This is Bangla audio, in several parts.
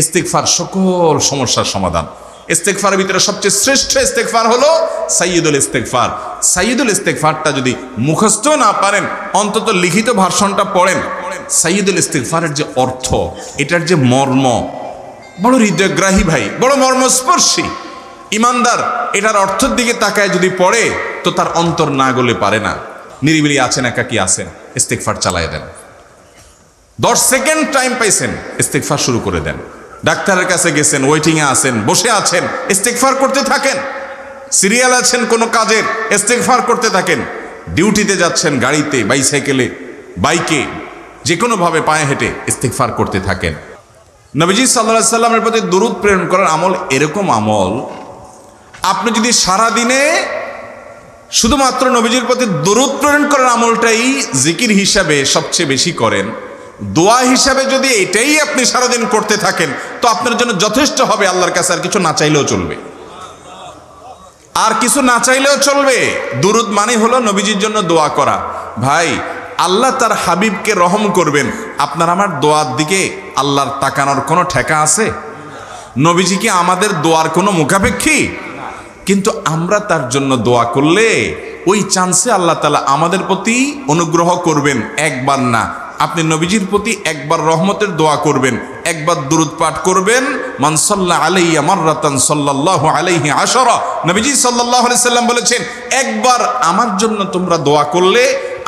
ইস্তেকফার সকল সমস্যার সমাধান। ইস্তেকফারের ভিতরে সবচেয়ে শ্রেষ্ঠ ইস্তেকফার হলো সাইয়দুল ইস্তেকফার সাইয়দুল ইস্তেকফারটা যদি মুখস্থ না পারেন, অন্তত লিখিত ভাষণটা পড়েন সাইয়দুল ইস্তেকফারের যে অর্থ, এটার যে মর্ম, বড় হৃদয়গ্রাহী ভাই, বড় মর্মস্পর্শী। ইমানদার, এটার অর্থের দিকে তাকায় যদি পড়ে, তো তার অন্তর না গলে পারে না। নিরিবিলি আছেন, একাকি আছেন ইস্তেকফার চালায় দেন। দশ সেকেন্ড টাইম পাইছেন ইস্তেকফার শুরু করে দেন। ডাক্তারের কাছে গেছেন ওয়েটিংয়ে আছেন, বসে আছেন ইস্তেকফার করতে থাকেন। সিরিয়াল আছেন কোনো কাজের ইস্তেকফার করতে থাকেন। ডিউটিতে যাচ্ছেন গাড়িতে বাইসাইকেলে বাইকে যে কোনোভাবে পায়ে হেঁটে ইস্তেকফার করতে থাকেন। নবীজি সাল্লাহ সাল্লামের প্রতি দূরত প্রেরণ করার আমল এরকম আমল, আপনি যদি সারা দিনে শুধুমাত্র নবীজির প্রতি দরুদ প্রেরণ করার আমলটাই জিকির হিসাবে সবচেয়ে বেশি করেন দোয়া হিসাবে যদি এটাই আপনি সারাদিন করতে থাকেন, তো আপনার জন্য যথেষ্ট হবে আল্লাহর কাছে, আর কিছু না চাইলেও চলবে। আর কিছু না চাইলেও চলবে। দুরুদ মানে হলো নবীজির জন্য দোয়া করা। ভাই, আল্লাহ তার হাবিবকে রহম করবেন। আপনার আমার দোয়ার দিকে আল্লাহর তাকানোর কোনো ঠেকা আছে? নবীজি কি আমাদের দোয়ার কোনো মুখাপেক্ষী? কিন্তু আমরা তার জন্য দোয়া করলে ওই চান্সে আল্লাহ তালা আমাদের প্রতি অনুগ্রহ করবেন, একবার না। আপনি নবীজির প্রতি একবার রহমতের দোয়া করবেন, একবার দুরুদ পাঠ করবেন মানসল্লাহ আলাইয়া মার্রাতান সাল্লাল্লাহু আলাইহি আশরা। নবীজি সাল্লাল্লাহু আলাইহি সাল্লাম বলেছেন, একবার আমার জন্য তোমরা দোয়া করলে,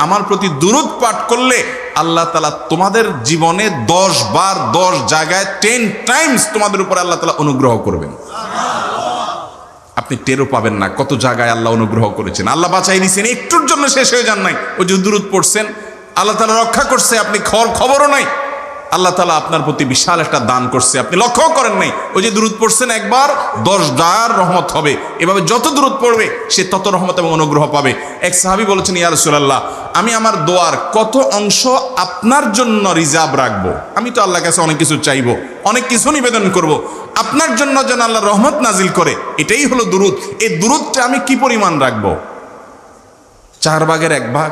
আমার প্রতি দুরুদ পাঠ করলে, আল্লাহ তালা তোমাদের জীবনে দশ বার দশ জায়গায় টেন টাইমস তোমাদের উপর আল্লাহ তালা অনুগ্রহ করবেন। আপনি টেরও পাবেন না কত জায়গায় আল্লাহ অনুগ্রহ করেছেন। আল্লাহ বাঁচাই দিয়েছেন একটুর জন্য শেষ হয়ে যান নাই। ওই যে দূরত পড়ছেন আল্লাহ তালা রক্ষা করছে, আপনি খবর খবরও নাই। আল্লাহ তালা আপনার প্রতি বিশাল একটা দান করছে। আপনি লক্ষ্য করেন নাই। ওই যে দূরত পড়ছেন একবার, দশ ডার রহমত হবে। এভাবে যত দূরত পড়বে, সে তত রহমত এবং অনুগ্রহ পাবে। এক সাহাবি বলেছেন, ইয়া রাসূলুল্লাহ, আমি আমার দোয়ার কত অংশ আপনার জন্য রিজার্ভ রাখব? আমি তো আল্লাহর কাছে অনেক কিছু চাইব, অনেক কিছু নিবেদন করব। আপনার জন্য যেন আল্লাহ রহমত নাজিল করে। এটাই হলো দুরুদ। এই দুরুদটা আমি কি পরিমাণ রাখব? চার ভাগের এক ভাগ?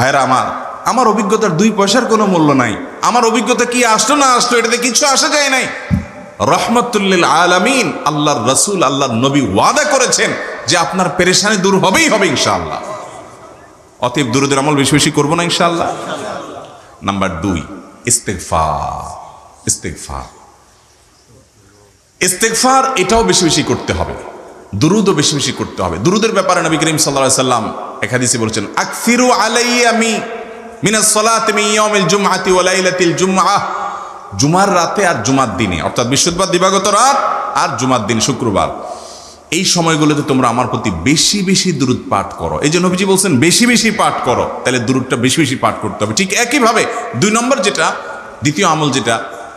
ভাইরা, আমার আমার অভিজ্ঞতার দুই পয়সার কোনো মূল্য নাই। আমার অভিজ্ঞতা কি আসলো না আসলো, এটাতে কিছু আসা যায় নাই। রহমতুল্লিল আলামিন আল্লাহর রসুল, আল্লাহর নবী ওয়াদা করেছেন যে আপনার পেরেশানি দূর হবেই হবে ইনশাআল্লাহ। অতএব দুরুদের আমল বেশি বেশি করব না ইনশাআল্লাহ। নাম্বার দুই ইস্তেকফা ইস্তেকফা ইস্তেকফার এটাও বেশি বেশি করতে হবে। দুরুদও বেশি বেশি করতে হবে। দুরুদের ব্যাপারে নবী করিম সাল্লাল্লাহু সাল্লাম একাদিসে বলছেন আকফিরু আলাইয়ামি মিনাস সালাতি ইয়াউমিল জুমআতি ওয়া লাইলাতিল জুমআহ জুমার রাতে আর জুমার দিনে, অর্থাৎ বৃহস্পতিবার দিবাগত রাত আর জুমার দিন শুক্রবার। এই সময়গুলোতে তোমরা আমার প্রতি বেশি বেশি দূরত পাঠ করো। এই যে নবীজি বলছেন, বেশি বেশি পাঠ করো। তাহলে দূরতটা বেশি বেশি পাঠ করতে হবে। ঠিক একইভাবে দুই নম্বর যেটা, দ্বিতীয় আমল যেটা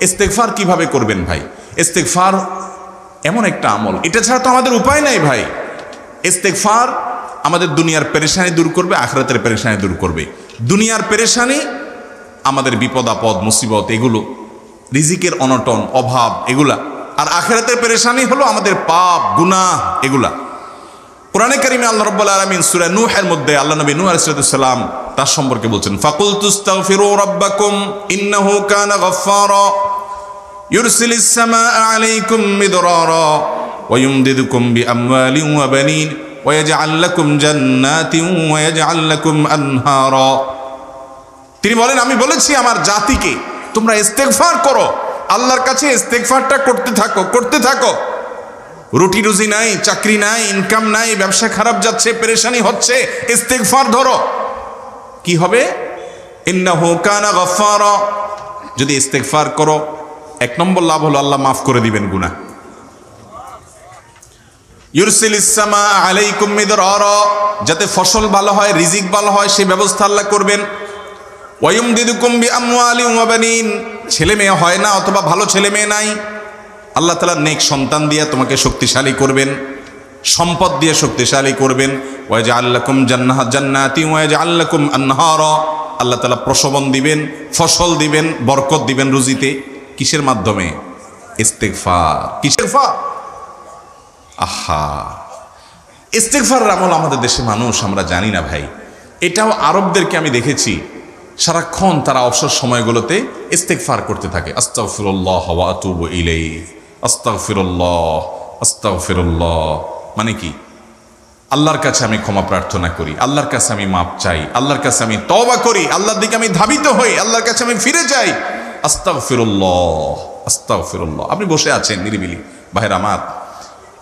ইস্তেকফার কীভাবে করবেন ভাই? ইস্তেকফার এমন একটা আমল। এটা ছাড়া তো আমাদের উপায় নাই ভাই। ইস্তেকফার আমাদের দুনিয়ার পেরেশানি দূর করবে, আখরাতের পেরেশানি দূর করবে। দুনিয়ার পেরেশানি আমাদের বিপদ, আপদ, মুসিবত, এগুলো, রিজিকের অনটন, অভাব, এগুলা। আর আখেরাতের পেরেশানি হলো আমাদের পাপ, গুনাহ, এগুলা। কোরআনে কারিমে আল্লাহ রাব্বুল আলামিন সূরা নূহের মধ্যে আল্লাহ নবী নূহ সালাম তার সম্পর্কে বলছেন ফাকুল তুস্তাগফিরু রাব্বাকুম ইন্নাহু কানা গাফফারা। ওয়া ইউমদিদুকুম বিআমওয়ালিন ওয়া বানিন ওয়া ইয়াজআল লাকুম জান্নাতিন ওয়া ইয়াজআল লাকুম আনহারা তিনি বলেন, আমি বলেছি আমার জাতিকে, তোমরা ইস্তেগফার করো। আল্লাহর কাছে ইস্তেগফারটা করতে থাকো করতে থাকো। রুটি রুজি নাই, চাকরি নাই ইনকাম নাই, ব্যবসা খারাপ যাচ্ছে, পেরেশানি হচ্ছে, ইস্তেগফার ধরো। কি হবে? ইন্নাহু কানা গফফারা। যদি ইস্তেগফার করো এক নম্বর লাভ হলো আল্লাহ মাফ করে দিবেন গুনাহ। ইউরসিলিস সামা আলাইকুম মিদরারা, যাতে ফসল ভালো হয়, রিজিক ভালো হয় সেই ব্যবস্থা আল্লাহ করবেন। ওয়ুম দিদুকুম বি আমওয়ালি ওয়া বানিন, ছেলে মেয়ে হয় না অথবা ভালো ছেলে মেয়ে নাই, আল্লাহ তালা নেক সন্তান দিয়ে তোমাকে শক্তিশালী করবেন, সম্পদ দিয়ে শক্তিশালী করবেন। ওয়াজ আল্লাকুম জান্নাহ জান্নাতি ওয়াজ আল্লাকুম আনহার, আল্লাহ তালা প্রসবন দিবেন, ফসল দিবেন, বরকত দিবেন রুজিতে। কিসের মাধ্যমে? কিসের ফা আহা। আমাদের দেশে মানুষ, আমরা জানি না ভাই। এটাও আরবদেরকে আমি দেখেছি, সারাক্ষণ তারা অবসর সময়গুলোতে ইস্তেকফার করতে থাকে। আস্তাগফিরুল্লাহ ওয়া আতুবু ইলাইহি। আস্তাগফিরুল্লাহ আস্তাগফিরুল্লাহ। মানে কি? আল্লাহর কাছে আমি ক্ষমা প্রার্থনা করি, আল্লাহর কাছে আমি মাপ চাই, আল্লাহর কাছে আমি তওবা করি, আল্লাহর দিকে আমি ধাবিত হই, আল্লাহর কাছে আমি ফিরে যাই। আস্তাগফিরুল্লাহ আস্তাগফিরুল্লাহ। আপনি বসে আছেন নিরিবিলি। ভাইয়ের আমার,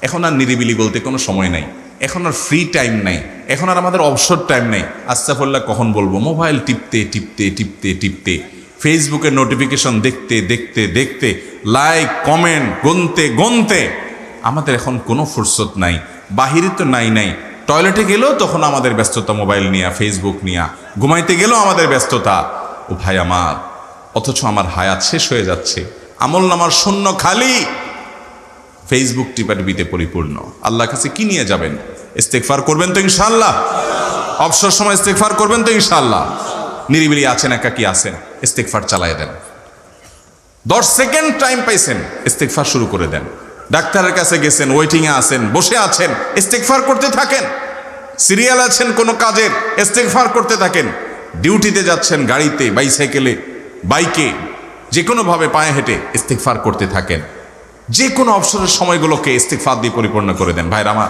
এখন আর নিরিবিলি বলতে কোনো সময় নাই। এখন আর ফ্রি টাইম নাই। এখন আর আমাদের অবসর টাইম নেই। আস্তাফল্লাহ কখন বলব? মোবাইল টিপতে টিপতে টিপতে টিপতে। ফেসবুকের নোটিফিকেশন দেখতে দেখতে দেখতে লাইক কমেন্ট গনতে গনতে। আমাদের এখন কোনো ফুরসত নাই। বাহিরে তো নাই নাই। টয়লেটে গেলেও তখন আমাদের ব্যস্ততা মোবাইল নিয়ে ফেসবুক নিয়ে। ঘুমাইতে গেলেও আমাদের ব্যস্ততা। ও ভাই আমার অথচ আমার হায়াত শেষ হয়ে যাচ্ছে। আমল নামার শূন্য খালি। ফেসবুক টিপাটিপিতে পরিপূর্ণ। আল্লাহর কাছে কি নিয়ে যাবেন? ইস্তেকফার করবেন তো ইনশাল্লাহ অবসর সময় ইস্তেকফার করবেন তো ইনশাল্লাহ নিরিবিলি আছেন একা কি আছেন। ইস্তেকফার চালাই দেন। দশ সেকেন্ড টাইম পাইছেন ইস্তেকফার শুরু করে দেন। ডাক্তারের কাছে গেছেন, ওয়েটিংয়ে আছেন, বসে আছেন ইস্তেকফার করতে থাকেন। সিরিয়াল আছেন কোনো কাজের, ইস্তেগফার করতে থাকেন। ডিউটিতে যাচ্ছেন গাড়িতে, বাইসাইকেলে বাইকে যে কোনোভাবে পায়ে হেঁটে ইস্তেগফার করতে থাকেন। যে কোনো অবসরের সময়গুলোকে ইস্তেগফার দিয়ে পরিপূর্ণ করে দেন। ভাইরা আমার,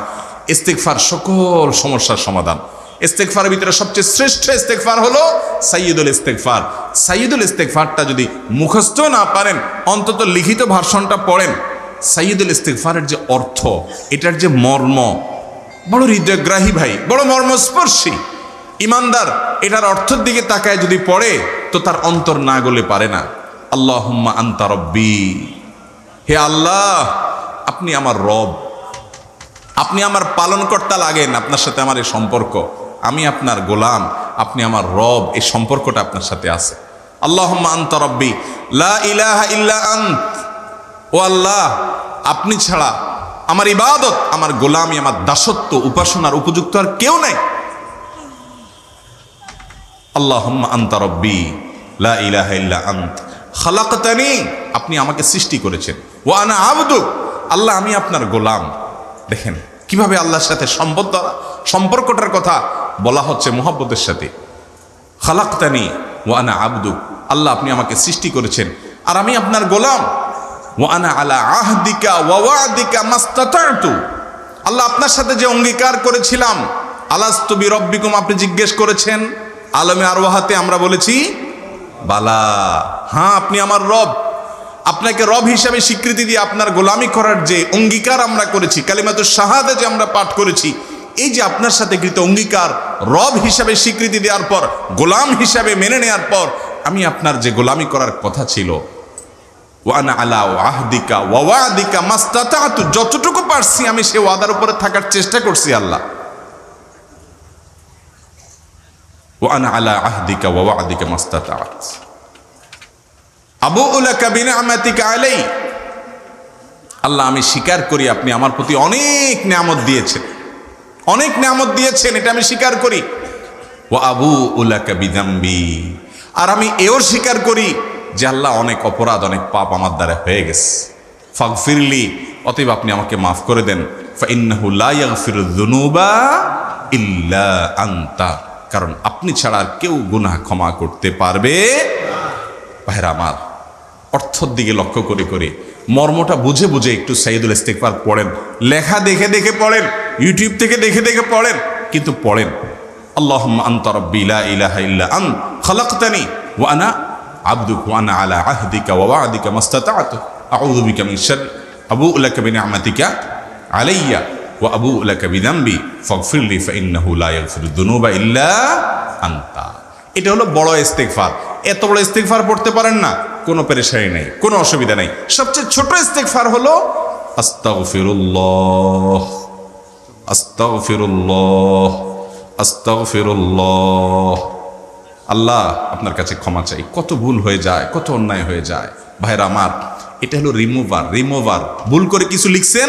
ইস্তেগফার সকল সমস্যার সমাধান। ইস্তেগফারের ভিতরে সবচেয়ে শ্রেষ্ঠ ইস্তেগফার হলো সাইয়দুল ইস্তেগফার। সাইয়দুল ইস্তেগফারটা যদি মুখস্থ না পারেন, অন্তত লিখিত ভার্সনটা পড়েন সাইয়দুল ইস্তেগফারের যে অর্থ, এটার যে মর্ম, বড় হৃদয়গ্রাহী ভাই, বড় মর্মস্পর্শী। ইমানদার, এটার অর্থের দিকে তাকায় যদি পড়ে তার অন্তর না গলে পারে না। আল্লাহ আন্তা রব্বি। হে আল্লাহ, আপনি আমার রব। আপনি আমার পালনকর্তা লাগেন আপনার সাথে আমার এই সম্পর্ক। আমি আপনার গোলাম, আপনি আমার রব, এই সম্পর্কটা আপনার সাথে আছে। আল্লাহ আন্তা রব্বি। লা ইলাহা ও আল্লাহ, আপনি ছাড়া আমার ইবাদত, আমার গোলামি, আমার দাসত্ব, উপাসনার উপযুক্ত আর কেউ নাই। আল্লাহ আন্তা রব্বি। লা আপনি আমাকে সৃষ্টি করেছেন। ও আনা আবদু, আল্লাহ আমি আপনার গোলাম। দেখেন, কীভাবে আল্লাহর সাথে সম্পদ সম্পর্কটার কথা বলা হচ্ছে মোহাব্বতের সাথে। খালাক্তানি ওয়ানা আবদু, আল্লাহ আপনি আমাকে সৃষ্টি করেছেন। আর আমি আপনার গোলাম। ওয়ানা আলা আহদিকা ওয়াদিকা মাস্তাতাতু। আল্লাহ আপনার সাথে যে অঙ্গীকার করেছিলাম আলাস্তবি রব্বিকুম, আপনি জিজ্ঞেস করেছেন, আলমে আরওয়াহাতে আমরা বলেছি বালা। হ্যাঁ আপনি আমার রব। আপনাকে রব হিসাবে স্বীকৃতি দিয়ে আপনার গোলামি করার যে অঙ্গীকার আমরা করেছি কালিমাত শাহাদে যে আমরা পাঠ করেছি, এই যে আপনার সাথে কৃত অঙ্গীকার, রব হিসাবে স্বীকৃতি দেওয়ার পর, গোলাম হিসাবে মেনে নেওয়ার পর, আমি আপনার যে গোলামি করার কথা ছিল, ওয়ানা আলা ওয়াহদিকা ওয়াদিকা মাস্তাতাতু, যতটুকু পারছি আমি সে ওয়াদার উপরে থাকার চেষ্টা করছি আল্লাহ। ওয়ানা আলা আহদিকা ওয়াদিকা মাস্তাতাত আবু উলাকা বিনিআমাতিকা আলাই আল্লাহ আমি স্বীকার করি আপনি আমার প্রতি অনেক নিয়ামত দিয়েছেন। অনেক নিয়ামত দিয়েছেন, এটা আমি স্বীকার করি। ও আবু উলাকা বিদাম্বি আর আমি এও স্বীকার করি যে আল্লাহ অনেক অপরাধ, অনেক পাপ আমার দ্বারা হয়ে গেছে। ফাগ ফিরলি অতএব আপনি আমাকে মাফ করে দেন। ফাইন্নাহু লা ইয়াগফিরু যুনুবা ইল্লা আনতা। কারণ আপনি ছাড়া আর কেউ গুনাহ ক্ষমা করতে পারবে ভাইরা আমার, অর্থর দিকে লক্ষ্য করে করে মর্মটা বুঝে বুঝে একটু সাইদুল ইস্তেকবার পড়েন। লেখা দেখে দেখে পড়েন। ইউটিউব থেকে দেখে দেখে পড়েন। কিন্তু পড়েন আল্লাহ আন্ত রব্বি লা ইলাহা ইল্লা আন, খালাকতানি ওয়া আনা আবদুক ওয়া আনা আলা আহদিকা ওয়া ওয়াদিকা মাস্তাতাতু। আউযু বিকা মিন শার আবু লাকা বিনিআমাতিকা আলাইয়া। ওয়া আবু লাকা বিযামবি ফাগফিরলি ফাইন্নাহু লা ইয়াগফিরু যুনুবা ইল্লা আনতা এটা হলো বড় ইস্তেগফার। এত বড় ইস্তেগফার পড়তে পারেন না। কোনো পেরেশানি নেই, কোনো অসুবিধা নেই। সবচেয়ে ছোট ইস্তেগফার হলো আস্তাগফিরুল্লাহ। আস্তাগফিরুল্লাহ। আস্তাগফিরুল্লাহ। আল্লাহ আপনার কাছে ক্ষমা চাই। কত ভুল হয়ে যায়, কত অন্যায় হয়ে যায়। ভাইরা আমার, এটা হলো রিমুভার রিমুভার ভুল করে কিছু লিখছেন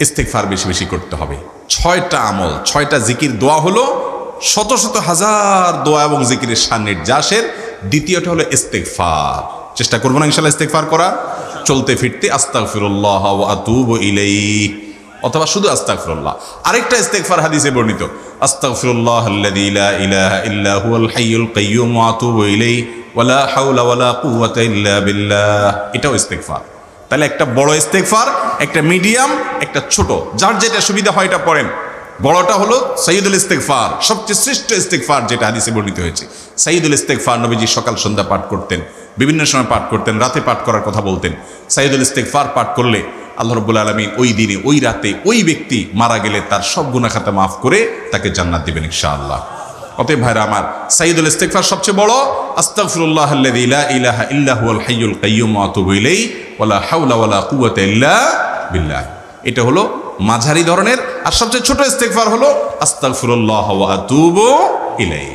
ইস্তেগফার বেশি বেশি করতে হবে। ছয়টা আমল, ছয়টা জিকির দোয়া হলো শত শত হাজার দোয়া এবং জিকিরের সান্নির্যাসের। দ্বিতীয়টা হলো ইস্তেগফার। চেষ্টা করব না ইনশাল্লাহ ইস্তেগফার করা চলতে ফিরতে আস্তাগফিরুল্লাহ ওয়া আতুবু ইলাইহি অথবা শুধু আস্তাগফিরুল্লাহ। আরেকটা ইস্তেগফার হাদিসে বর্ণিত, আস্তাগফিরুল্লাহ আল্লাযী লা ইলাহা ইল্লা ওয়ালা হাওলা ওয়ালা ইল্লা বিল্লাহ। এটাও ইস্তেগফার। তাহলে একটা বড় ইস্তেগফার, একটা মিডিয়াম, একটা ছোট। যার যেটা সুবিধা হয় এটা পড়েন। বড়টা হলো সৈয়দুল ইস্তেগফার, সবচেয়ে শ্রেষ্ঠ ইস্তেগফার যেটা হাদিসে বর্ণিত হয়েছে। সৈয়দুল ইস্তেগফার নবীজি সকাল, সন্ধ্যা পাঠ করতেন, বিভিন্ন সময় পাঠ করতেন, রাতে পাঠ করার কথা বলতেন। সাইদুল ইস্তেগফার পাঠ করলে আল্লাহ রব্বুল আলমিন ওই দিনে, ওই রাতে ওই ব্যক্তি মারা গেলে তার সব গুণা খাতা মাফ করে তাকে জান্নাত দিবেন ইনশাআল্লাহ। অতএব ভাইরা আমার সাইদুল ইস্তেকফার সবচেয়ে বড় আস্তাগফিরুল্লাহ আল্লাযী ইলাহা ইল্লা হুয়াল হাইয়ুল কাইয়্যুম ওয়া আতুবু ইলাইহি ওয়ালা হাওলা ওয়ালা কুওয়াতা ইল্লা বিল্লাহ। এটা হলো মাঝারি ধরনের, আর সবচেয়ে ছোট ইস্তেকফার হলো আস্তাগফিরুল্লাহ ওয়া আতুবু ইলাইহি।